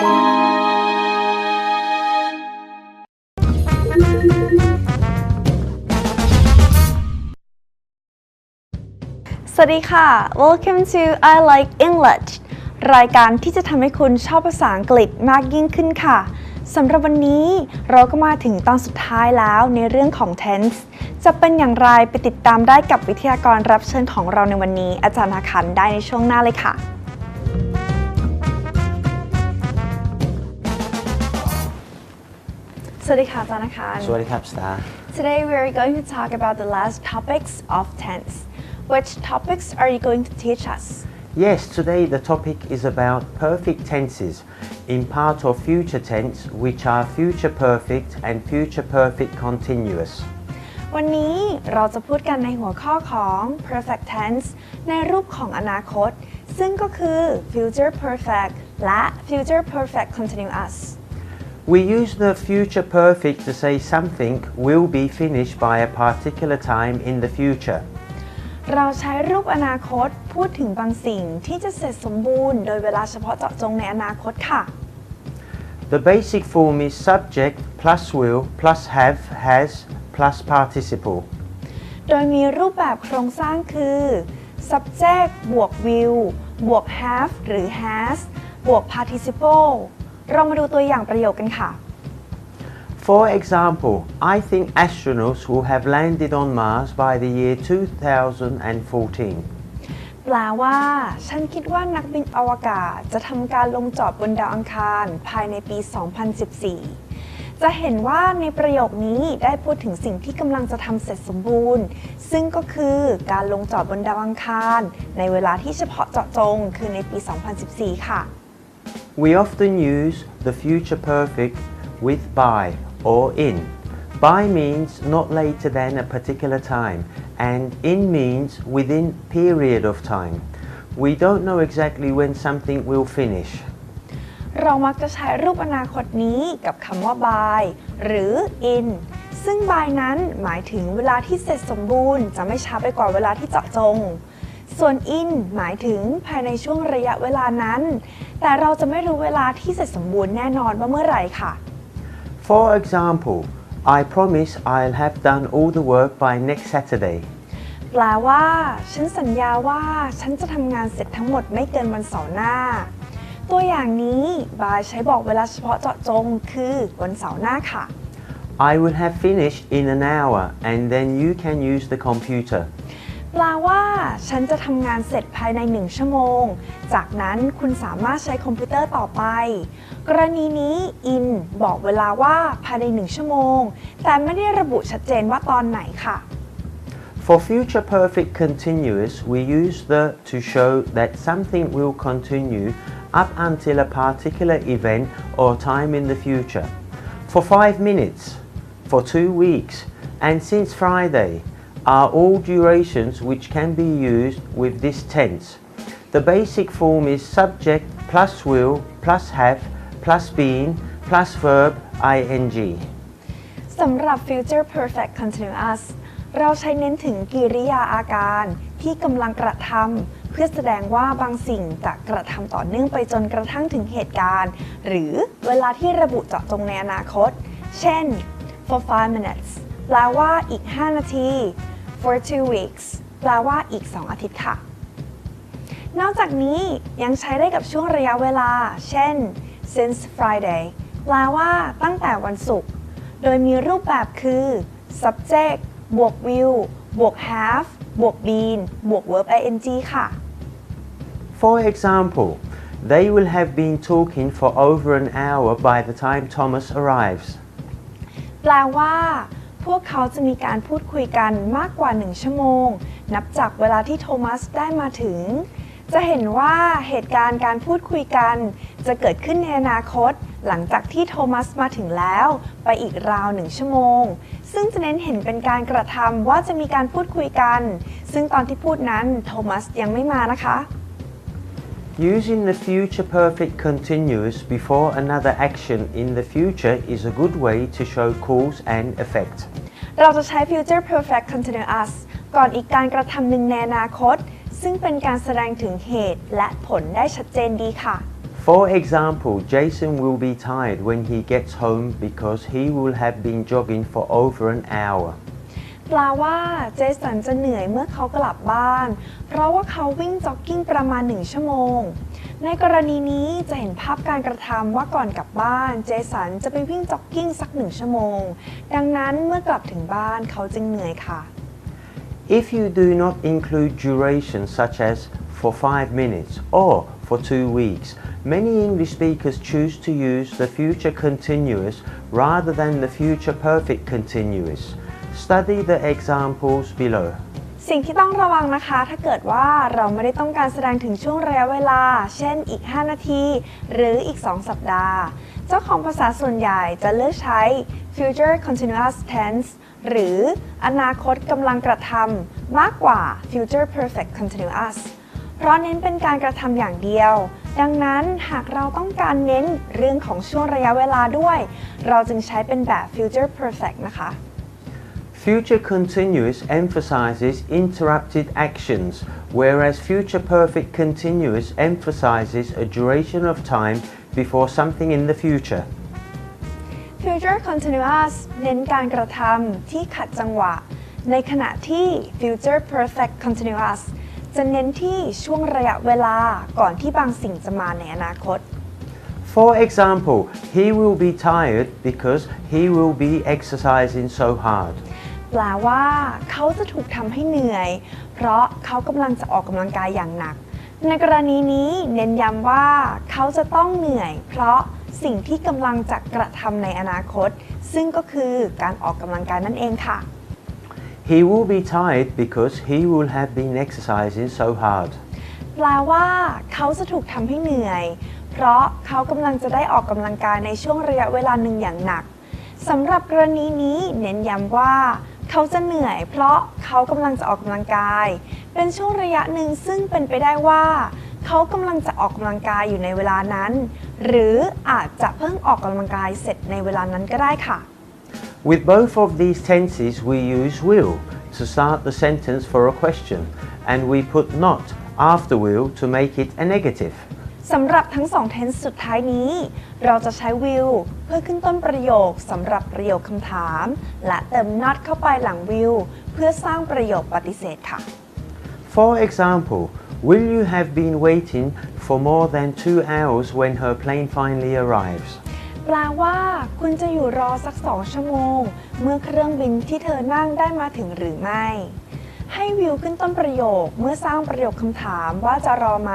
สวัสดีค่ะ Welcome to I Like English รายการที่จะทำให้คุณชอบภาษาอังกฤษมากยิ่งขึ้นค่ะสำหรับวันนี้เราก็มาถึงตอนสุดท้ายแล้วในเรื่องของ tense จะเป็นอย่างไรไปติดตามได้กับวิทยากรรับเชิญของเราในวันนี้ อาจารย์อาคันได้ในช่วงหน้าเลยค่ะ สวัสดีค่ะอาจารย์อาคัน สวัสดีครับสตาร์ Today we are going to talk about the last topics of tense. Which topics are you going to teach us? Yes, today the topic is about perfect tenses in part of future tense, which are future perfect and future perfect continuous. วันนี้เราจะพูดกันในหัวข้อของ perfect tense ในรูปของอนาคต ซึ่งก็คือ future perfect และ future perfect continuous We use the future perfect to say something will be finished by a particular time in the future. เราใช้รูปอนาคตพูดถึงบางสิ่งที่จะเสร็จสมบูรณ์ โดยเวลาเฉพาะเจาะจงในอนาคตค่ะ The basic form is subject plus will plus have has plus participle. โดยมีรูปแบบโครงสร้างคือ subject บวก will บวก have หรือ has บวก participle เรามาดูตัวอย่างประโยคกันค่ะ For example, I think astronauts will have landed on Mars by the year 2014. แปลว่า ฉันคิดว่านักบินอวกาศจะทำการลงจอดบนดาวอังคารภายในปี 2014 จะเห็นว่าในประโยคนี้ได้พูดถึงสิ่งที่กำลังจะทำเสร็จสมบูรณ์ ซึ่งก็คือการลงจอดบนดาวอังคาร ในเวลาที่เฉพาะเจาะจงคือในปี 2014 ค่ะ We often use the future perfect with by or in. By means not later than a particular time, and in means within period of time. We don't know exactly when something will finish. เรามักจะใช้รูปอนาคตนี้กับคำว่า by หรือ in ซึ่ง by นั้นหมายถึงเวลาที่เสร็จสมบูรณ์ จะไม่ช้าไปกว่าเวลาที่เจาะจง ส่วน in หมายถึงภายในช่วงระยะเวลานั้น แต่เราจะไม่รู้เวลาที่เสร็จสมบูรณ์แน่นอนว่าเมื่อไหร่ค่ะ For example, I promise I'll have done all the work by next Saturday. แปลว่า ฉันสัญญาว่าฉันจะทำงานเสร็จทั้งหมดไม่เกินวันเสาร์หน้า ตัวอย่างนี้ by ใช้บอกเวลาเฉพาะเจาะจงคือวันเสาร์หน้าค่ะ I will have finished in an hour and then you can use the computer. แปลว่าฉันจะทำงานเสร็จภายในหนึ่งชั่วโมง จากนั้นคุณสามารถใช้คอมพิวเตอร์ต่อไป กรณีนี้ in บอกเวลาว่าภายในหนึ่งชั่วโมง แต่ไม่ได้ระบุชัดเจนว่าตอนไหนค่ะ For future perfect continuous, we use the to show that something will continue up until a particular event or time in the future. For five minutes, for two weeks, and since Friday are all durations which can be used with this tense. The basic form is subject plus will plus have plus being plus verb ing. สำหรับ future perfect continuous เราใช้เน้นถึงกิริยาอาการที่กำลังกระทำเพื่อแสดงว่าบางสิ่งจะกระทำต่อเนื่องไปจนกระทั่งถึงเหตุการณ์ หรือเวลาที่ระบุเจาะจงในอนาคต เช่น for 5 minutes แปลว่าอีก 5 นาที for two weeks แปลว่าอีก 2 อาทิตย์ค่ะ นอกจากนี้ยังใช้ได้กับช่วงระยะเวลา เช่น since Friday แปลว่าตั้งแต่วันศุกร์ โดยมีรูปแบบคือ subject บวก will บวก have บวก been บวก verb ing ค่ะ For example, they will have been talking for over an hour by the time Thomas arrives. แปลว่า พวกเขาจะมีการพูดคุยกันมากกว่า 1 ชั่วโมง นับจากเวลาที่โทมัสได้มาถึง จะเห็นว่าเหตุการณ์การพูดคุยกัน จะเกิดขึ้นในอนาคต หลังจากที่โทมัสมาถึงแล้ว ไปอีกราวหนึ่งชั่วโมง ซึ่งจะเน้นเห็นเป็นการกระทำว่าจะมีการพูดคุยกัน ซึ่งตอนที่พูดนั้นโทมัสยังไม่มานะคะ Using the future perfect continuous before another action in the future is a good way to show cause and effect. เราจะใช้ future perfect continuous ก่อนอีกการกระทำหนึ่งในอนาคต ซึ่งเป็นการแสดงถึงเหตุและผลได้ชัดเจนดีค่ะ For example, Jason will be tired when he gets home because he will have been jogging for over an hour. แปลว่าเจสันจะเหนื่อยเมื่อเขากลับบ้าน เพราะว่าเขาวิ่งจ็อกกิ้งประมาณ1ชั่วโมง ในกรณีนี้จะเห็นภาพการกระทำว่าก่อนกลับบ้าน เจสันจะไปวิ่งจ็อกกิ้งสักหนึ่งชั่วโมง ดังนั้นเมื่อกลับถึงบ้านเขาจึงเหนื่อยค่ะ If you do not include duration such as for 5 minutes or for 2 weeks, many English speakers choose to use the future continuous rather than the future perfect continuous. Study the examples below. สิ่งที่ต้องระวังนะคะ ถ้าเกิดว่าเราไม่ได้ต้องการแสดงถึงช่วงระยะเวลา เช่นอีก 5 นาที หรืออีก 2 สัปดาห์ เจ้าของภาษาส่วนใหญ่จะเลือกใช้ future continuous tense หรืออนาคตกำลังกระทำมากกว่า future perfect continuous เพราะเน้นเป็นการกระทำอย่างเดียว ดังนั้นหากเราต้องการเน้นเรื่องของช่วงระยะเวลาด้วย เราจึงใช้เป็นแบบ future perfect นะคะ Future continuous emphasizes interrupted actions, whereas future perfect continuous emphasizes a duration of time before something in the future. Future Continuous เน้นการกระทำที่ขัดจังหวะ ในขณะที่ Future Perfect Continuous จะเน้นที่ช่วงระยะเวลาก่อนที่บางสิ่งจะมาในอนาคต For example, he will be tired because he will be exercising so hard. แปลว่าเขาจะถูกทำให้เหนื่อย เพราะเขากำลังจะออกกำลังกายอย่างหนัก ในกรณีนี้เน้นย้ำว่าเขาจะต้องเหนื่อย เพราะสิ่งที่กำลังจะกระทำในอนาคต ซึ่งก็คือการออกกำลังกายนั่นเองค่ะ He will be tired because he will have been exercising so hard. แปลว่าเขาจะถูกทำให้เหนื่อย เพราะเขากำลังจะได้ออกกำลังกายในช่วงระยะเวลาหนึ่งอย่างหนักสำหรับกรณีนี้เน้นย้ำว่า เขาจะเหนื่อย เพราะเขากำลังจะออกกำลังกาย เป็นช่วงระยะหนึ่งซึ่งเป็นไปได้ว่า เขากำลังจะออกกำลังกายอยู่ในเวลานั้น หรืออาจจะเพิ่งออกกำลังกายเสร็จในเวลานั้นก็ได้ค่ะ With both of these tenses, we use will to start the sentence for a question, and we put not after will to make it a negative. สำหรับทั้งสอง tense สุดท้ายนี้ เราจะใช้ will เพื่อขึ้นต้นประโยคสำหรับประโยคคำถาม และเติม not เข้าไปหลัง will เพื่อสร้างประโยคปฏิเสธค่ะ For example, will you have been waiting for more than two hours when her plane finally arrives? แปลว่า คุณจะอยู่รอสักสองชั่วโมง เมื่อเครื่องบินที่เธอนั่งได้มาถึงหรือไม่ ให้ will ขึ้นต้นประโยคเมื่อสร้างประโยคคำถามว่าจะรอไหม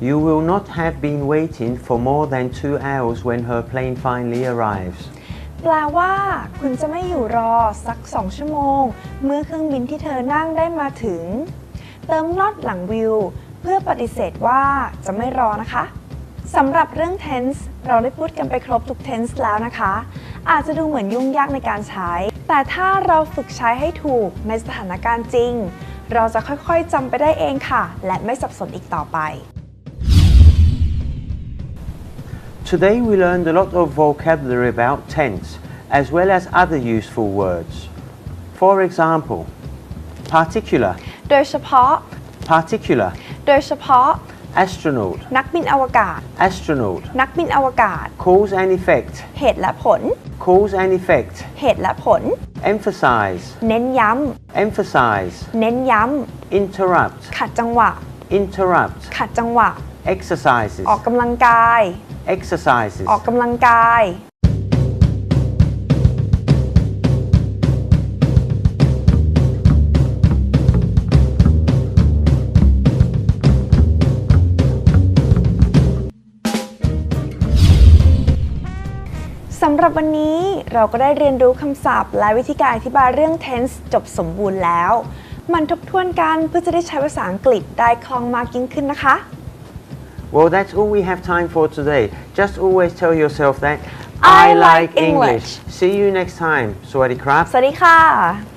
You will not have been waiting for more than two hours when her plane finally arrives. แปลว่า คุณจะไม่อยู่รอสัก2ชั่วโมง เมื่อเครื่องบินที่เธอนั่งได้มาถึง เติม not หลัง will เพื่อปฏิเสธว่าจะไม่รอนะคะสำหรับเรื่อง tense เราได้พูดกันไปครบทุก tense แล้วนะคะ อาจจะดูเหมือนยุ่งยากในการใช้ แต่ถ้าเราฝึกใช้ให้ถูกในสถานการณ์จริง เราจะค่อยๆจำไปได้เองค่ะ และไม่สับสนอีกต่อไป Today we learned a lot of vocabulary about tense, as well as other useful words. For example, particular, โดยเฉพาะ particular, โดยเฉพาะ astronaut, นักบินอวกาศ astronaut, นักบินอวกาศ cause and effect, เหตุและผล cause and effect, เหตุและผล emphasize, เน้นย้ emphasize, ำ เน้นย้ interrupt, ำ ขัดจังหวะ interrupt, ขัดจังหวะ exercises, ออกกำลังกาย exercises, ออกกำลังกาย สำหรับวันนี้เราก็ได้เรียนรู้คำศัพท์ และวิธีการอธิบายเรื่อง tense จบสมบูรณ์แล้ว มันทบทวนกันเพื่อจะได้ใช้ภาษาอังกฤษได้คล่องมากยิ่งขึ้นนะคะ Well, that's all we have time for today. Just always tell yourself that I like English. See you next time. Sawadi krap. สวัสดีค่ะ